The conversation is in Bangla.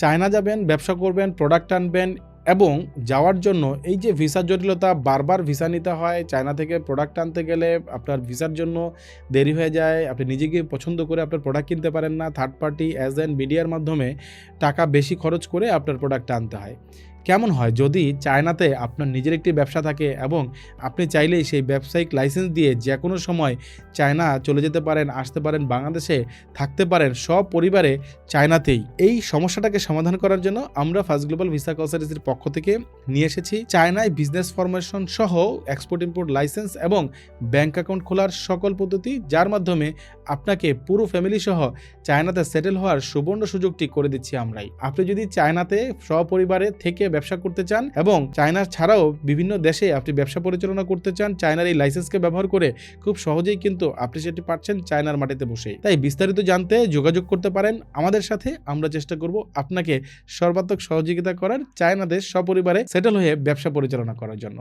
চায়না যাবেন, ব্যবসা করবেন প্রোডাক্ট আনবেন এবং যাওয়ার জন্য এই যে ভিসা জটিলতা, বারবার ভিসা নিতে হয়, চায়না থেকে প্রোডাক্ট আনতে গেলে আপনার ভিসার জন্য দেরি হয়ে যায়, আপনি নিজেকে পছন্দ করে আপনার প্রোডাক্ট কিনতে পারেন না থার্ড পার্টি অ্যাজ অ্যান্ড মিডিয়ার মাধ্যমে টাকা বেশি খরচ করে আপনার প্রোডাক্ট আনতে হয়। কেমন হয় যদি চায়নাতে আপনার নিজের একটি ব্যবসা থাকে এবং আপনি চাইলেই সেই ব্যবসায়িক লাইসেন্স দিয়ে যে কোনো সময় চায়না চলে যেতে পারেন, আসতে পারেন, বাংলাদেশে থাকতে পারেন সব পরিবারে চায়নাতেই। এই সমস্যাটাকে সমাধান করার জন্য আমরা ফার্স্ট গ্লোবাল ভিসা কনসালটেন্সির পক্ষ থেকে নিয়ে এসেছি। চায়নায় বিজনেস ফরমেশন সহ এক্সপোর্ট ইম্পোর্ট লাইসেন্স এবং ব্যাংক অ্যাকাউন্ট খোলার সকল পদ্ধতি, যার মাধ্যমে আপনাকে পুরো ফ্যামিলি সহ চায়নাতে সেটেল হওয়ার সুবর্ণ সুযোগটি করে দিচ্ছি আমরাই। আপনি যদি চায়নাতে সপরিবারে থেকে ব্যবসা করতে চান এবং চায়না ছাড়াও বিভিন্ন দেশে আপনি ব্যবসা পরিচালনা করতে চান, চায়নার এই লাইসেন্সকে ব্যবহার করে খুব সহজেই কিন্তু আপনি সেটি পাচ্ছেন চায়নার মাটিতে বসে। তাই বিস্তারিত জানতে যোগাযোগ করতে পারেন। আমাদের সাথে আমরা চেষ্টা করব আপনাকে সর্বাত্মক সহযোগিতা করার, চায়নাদের সপরিবারে সেটেল হয়ে ব্যবসা পরিচালনা করার জন্য।